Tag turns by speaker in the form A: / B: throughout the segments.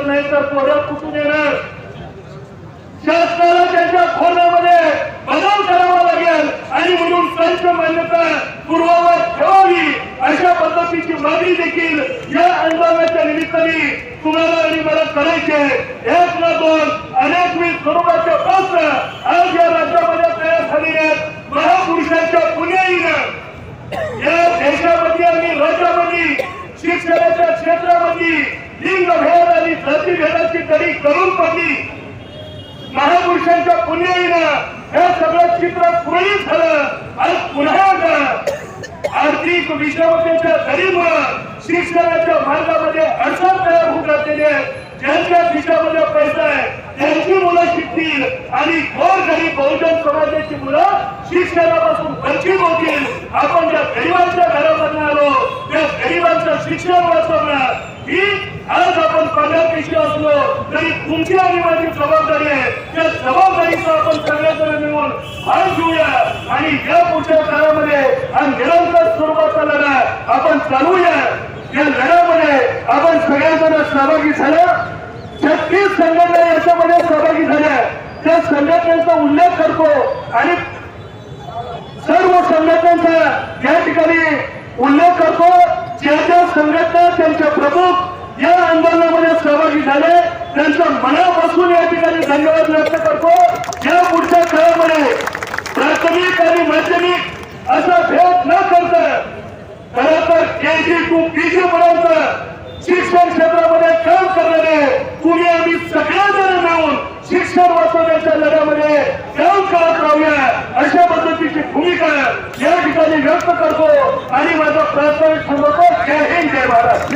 A: आडतच नाही तर पोरं कुठून येणार? शासनाला त्यांच्या खोल्यामध्ये बदल करावा लागेल आणि म्हणून संच मान्यता पूर्वावर ठेवावी अशा पद्धतीची मागणी देखील या आंदोलनाच्या निमित्ताने तुम्हाला आणि मला करायचे एक ना दोन अनेकविध स्वरूपाचे प्रश्न आज या राज्यामध्ये तयार झालेले आहेत. महापुरुषांच्या पुण्याईनं. या देशामध्ये आणि राज्यामध्ये शिक्षणाच्या क्षेत्रामध्ये लिंगभेद आणि जातीभेदाची दरी करून पडली. महापुरुषांच्या पुण्याईनं हे सगळं चित्र पुरळीत झालं आणि पुन्हा आर्थिक विषमतेच्या दरीमुळं शिक्षणाच्या मार्गामध्ये अडचण तयार होत असलेले ज्यांच्या खिशामध्ये पैसा आहे त्यांची मुलं शिकतील आणि गोर गरीब बहुजन समाजाची मुलं शिक्षणापासून वंचित होतील. आपण ज्या गरिबांच्या घरामध्ये आलो त्या गरिबांचं शिक्षण वाचवणार ही आज आपण पगारपेशी असलो तरी तुमची आणि माझी जबाबदारी आहे. त्या जबाबदारीचा आपण सगळ्याजण मिळून भाग घेऊया. आणि या पुढच्या काळामध्ये हा निरंतर स्वरूपाचा लढा आपण चालूया. या लढ्यामध्ये आपण सगळ्याजण सहभागी झाल्या छत्तीस संघटना याच्यामध्ये सहभागी झाल्या. त्या संघटनेचा उल्लेख करतो. आणि सर्व संघटनांचा या ठिकाणी उल्लेख करतो ज्या ज्या संघटना त्यांचे प्रमुख या आंदोलनामध्ये सहभागी झाले. त्यांचं मनापासून या ठिकाणी धन्यवाद व्यक्त करतो. या पुढच्या काळामध्ये प्राथमिक आणि माध्यमिक असा भेद न करता खरं तर केजी टू पी पर्यंत शिक्षण क्षेत्रामध्ये काम करणारे तुम्ही आम्ही सगळेजण मिळून शिक्षण वाचवण्याच्या लढ्यामध्ये काम करत राहूया अशा पद्धतीची भूमिका या ठिकाणी व्यक्त करतो. आणि माझा प्राथमिक थांबवतो जय हिंद जय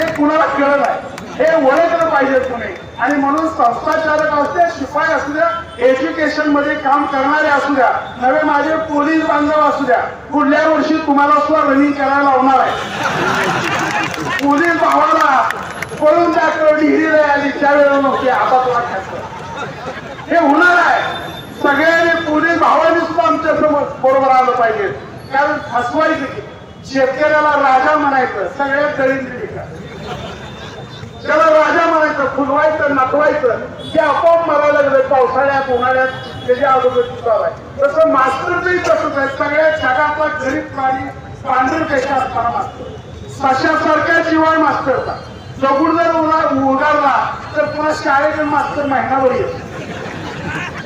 B: हे कुणाला कळत आहे हे ओळखलं पाहिजे तुम्ही आणि म्हणून संस्थाचालक असू द्या शिपाई असू द्या एज्युकेशनमध्ये काम करणारे असू द्या नवे माझे पोलीस बांधव असू द्या पुढल्या वर्षी तुम्हाला सुद्धा रनिंग करायला लावणार आहे. पोलीस भावाला पळून दाखव डिग्रीला आली त्यावेळेला नव्हती आता तुला खायचं. हे होणार आहे. सगळ्यांनी पोलीस भावाने सुद्धा आमच्यासमोर बरोबर आलं पाहिजे. कारण फसवायचं की. शेतकऱ्याला राजा म्हणायचं सगळ्यात दरिद्री का त्याला राजा म्हणायचं फुलवायचं नाचवायचं ते आपोआप मरायला लागलं पावसाळ्यात उन्हाळ्यात त्याच्या अगोदर चालू आहे तसं मास्तरचंही तसंच आहे. सगळ्या जगातला गरीब प्राणी पांढर पेशा असताना मास्तर तशासारख्या जीवाय मास्तरचा जगून जर उन्हा उगारला तर पुन्हा शाळेत मास्तर महिनाभर येतो.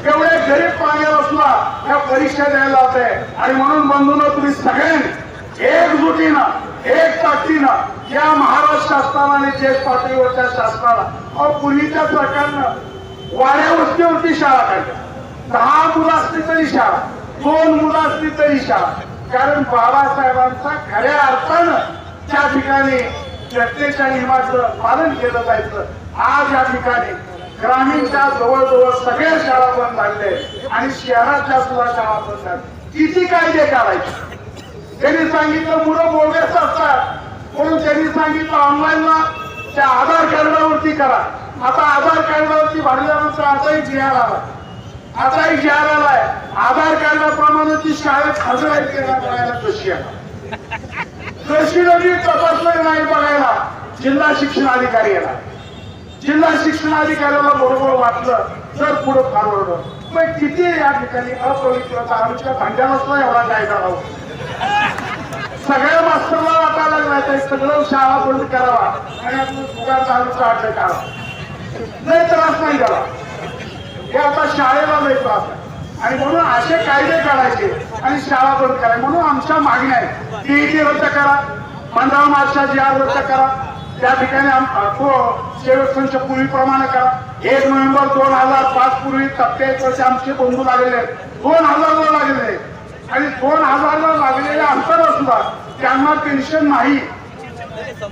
B: एवढ्या गरीब पाण्यावर असला ह्या परीक्षा द्यायला जात आहे आणि म्हणून बंधून तुम्ही सगळ्या एकजुटीनं एक ताकदीनं या महाराष्ट्र शासनाला आणि देश पातळीवरच्या शासनाला अहो पूर्वीच्या सरकारनं वाड्या वस्तीवरती शाळा काढल्या. दहा मुलं असली तरी शाळा दोन मुलं असली तरी शाळा. कारण बाबासाहेबांचा खऱ्या अर्थानं त्या ठिकाणी जनतेच्या नियमाचं पालन केलं जायचं आज या ठिकाणी ग्रामीणच्या जवळजवळ सगळ्या शाळा बंद लागले आणि शहरातल्या सुद्धा शाळा बंद झाल्या. किती कायदे काढायचे? त्यांनी सांगितलं मुलं बोगस असतात. म्हणून त्यांनी सांगितलं ऑनलाईनला त्या आधार कार्डावरती करा. आता आधार कार्डावरती भरल्यानंतर आताही जी आर आला. आताही जी आर आलाय. आधार कार्डाप्रमाणे ती शाळेत हजर आहे की बघायला कशी आला कशी नवी तपासलं नाही बघायला. जिल्हा शिक्षण अधिकारी येणार. जिल्हा शिक्षण अधिकाऱ्याला बरोबर वाटलं तर पुढे फॉरवर्ड मग किती या ठिकाणी अपवित्रता आमच्या भांड्यानच नाही एवढा कायदा राहू सगळ्या मास्तरला वाटायला लागलाय ते सगळं शाळा बंद करावा. आणि आपण जुगार करावा लय त्रास नाही झाला. हे आता शाळेला लय त्रास आणि म्हणून असे कायदे काढायचे आणि शाळा बंद करायची. म्हणून आमच्या मागण्या आहेत. टीईटी रद्द करा. मंडळ मार्शा जी आर रद्द करा. त्या ठिकाणी सेवक संच पूर्वीप्रमाणे करा. एक नोव्हेंबर दोन हजार पाच पूर्वी टप्प्यात वर्षी आमचे बंधू लागलेले आहेत. दोन हजारला लागलेले आहेत. आणि दोन हजारला लागले अंतर सुद्धा त्यांना पेन्शन नाही.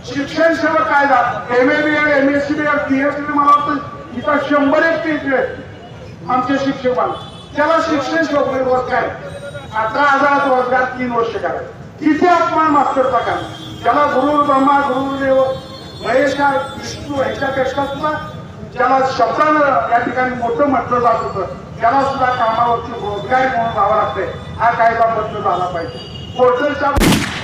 B: शिक्षण सेवा कायदा M A B Ed M S C B Ed P H D मला वाटतं इथं शंभर एक पीच आहेत. आमचे शिक्षक त्याला शिक्षण सेवा वर्ग काय? अठरा हजार रोजगार तीन वर्ष करा किती अपमान मास्टरचा का त्याला गुरु ब्रह्मा गुरुदेव महेश विष्णू ह्याच्यापेक्षा सुद्धा ज्याला शब्दानं या ठिकाणी मोठं म्हटलं जात होतं. त्याला सुद्धा कामावरती रोजगार म्हणून जावं लागतंय. हा कायदा बंद झाला पाहिजे. Potential